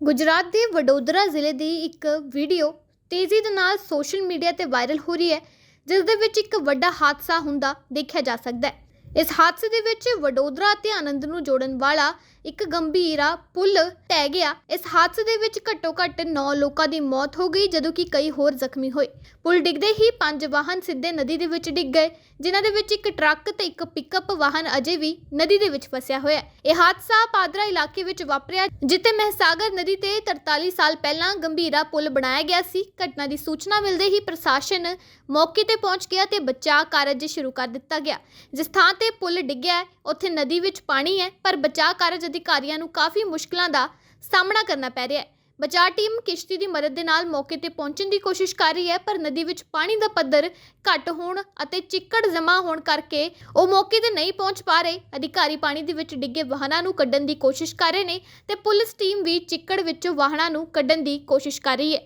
ਗੁਜਰਾਤ ਦੇ ਵਡੋਦਰਾ ਜ਼ਿਲ੍ਹੇ ਦੀ ਇੱਕ ਵੀਡੀਓ ਤੇਜ਼ੀ ਦੇ ਨਾਲ ਸੋਸ਼ਲ ਮੀਡੀਆ ਤੇ ਵਾਇਰਲ ਹੋ ਰਹੀ ਹੈ, ਜਿਸ ਦੇ ਵਿੱਚ ਇੱਕ ਵੱਡਾ ਹਾਦਸਾ ਹੁੰਦਾ ਦੇਖਿਆ ਜਾ ਸਕਦਾ ਹੈ। ਇਸ ਹਾਦਸੇ ਦੇ ਵਿੱਚ ਵਡੋਦਰਾ ਅਤੇ ਆਨੰਦ ਨੂੰ ਜੋੜਨ ਵਾਲਾ ਇੱਕ ਗੰਭੀਰਾ ਪੁਲ ਟਹਿ ਗਿਆ। ਇਸ ਹਾਦਸੇ ਦੇ ਵਿੱਚ ਘੱਟੋ ਘੱਟ 9 ਲੋਕਾਂ ਦੀ ਮੌਤ ਹੋ ਗਈ, ਜਦੋਂ ਕਿ ਕਈ ਹੋਰ ਜ਼ਖਮੀ ਹੋਏ। ਪੁਲ ਡਿੱਗਦੇ ਹੀ ਪੰਜ ਵਾਹਨ ਸਿੱਧੇ ਨਦੀ ਦੇ ਵਿੱਚ ਡਿੱਗ ਗਏ, ਜਿਨ੍ਹਾਂ ਦੇ ਵਿੱਚ ਇੱਕ ਟਰੱਕ ਤੇ ਇੱਕ ਪਿਕਅਪ ਵਾਹਨ ਅਜੇ ਵੀ ਨਦੀ ਦੇ ਵਿੱਚ ਫਸਿਆ ਹੋਇਆ ਹੈ। ਇਹ ਹਾਦਸਾ ਪਾਦਰਾ ਇਲਾਕੇ ਵਿੱਚ ਵਾਪਰਿਆ, ਜਿੱਥੇ ਮਹਿਸਾਗਰ ਨਦੀ ਤੇ 43 ਸਾਲ ਪਹਿਲਾਂ ਗੰਭੀਰਾ ਪੁਲ ਬਣਾਇਆ ਗਿਆ ਸੀ। ਘਟਨਾ ਦੀ ਸੂਚਨਾ ਮਿਲਦੇ ਹੀ ਪ੍ਰਸ਼ਾਸਨ ਮੌਕੇ ਤੇ ਪਹੁੰਚ ਗਿਆ ਤੇ ਬਚਾਅ ਕਾਰਜ ਸ਼ੁਰੂ ਕਰ ਦਿੱਤਾ ਗਿਆ, ਜਿਸ ਥਾਂ ਤੇ ਪੁਲ ਡਿੱਗਿਆ ਉੱਥੇ ਨਦੀ ਵਿੱਚ ਪਾਣੀ ਹੈ, ਪਰ ਬਚਾਅ ਕਾਰਜ ਅਧਿਕਾਰੀਆਂ ਨੂੰ ਕਾਫੀ ਮੁਸ਼ਕਲਾਂ ਦਾ ਸਾਹਮਣਾ ਕਰਨਾ ਪੈ ਰਿਹਾ ਹੈ। ਬਚਾਅ ਟੀਮ ਕਿਸ਼ਤੀ ਦੀ ਮਦਦ ਦੇ ਨਾਲ ਮੌਕੇ ਤੇ ਪਹੁੰਚਣ ਦੀ ਕੋਸ਼ਿਸ਼ ਕਰ ਰਹੀ ਹੈ, ਪਰ ਨਦੀ ਵਿੱਚ ਪਾਣੀ ਦਾ ਪੱਧਰ ਘੱਟ ਹੋਣ ਅਤੇ ਚਿੱਕੜ ਜਮ੍ਹਾਂ ਹੋਣ ਕਰਕੇ ਉਹ ਮੌਕੇ ਤੇ ਨਹੀਂ ਪਹੁੰਚ ਪਾ ਰਹੇ। ਅਧਿਕਾਰੀ ਪਾਣੀ ਦੇ ਵਿੱਚ ਡਿੱਗੇ ਵਾਹਨਾਂ ਨੂੰ ਕੱਢਣ ਦੀ ਕੋਸ਼ਿਸ਼ ਕਰ ਰਹੇ ਨੇ ਤੇ ਪੁਲਿਸ ਟੀਮ ਵੀ ਚਿੱਕੜ ਵਿੱਚੋਂ ਵਾਹਨਾਂ ਨੂੰ ਕੱਢਣ ਦੀ ਕੋਸ਼ਿਸ਼ ਕਰ ਰਹੀ ਹੈ।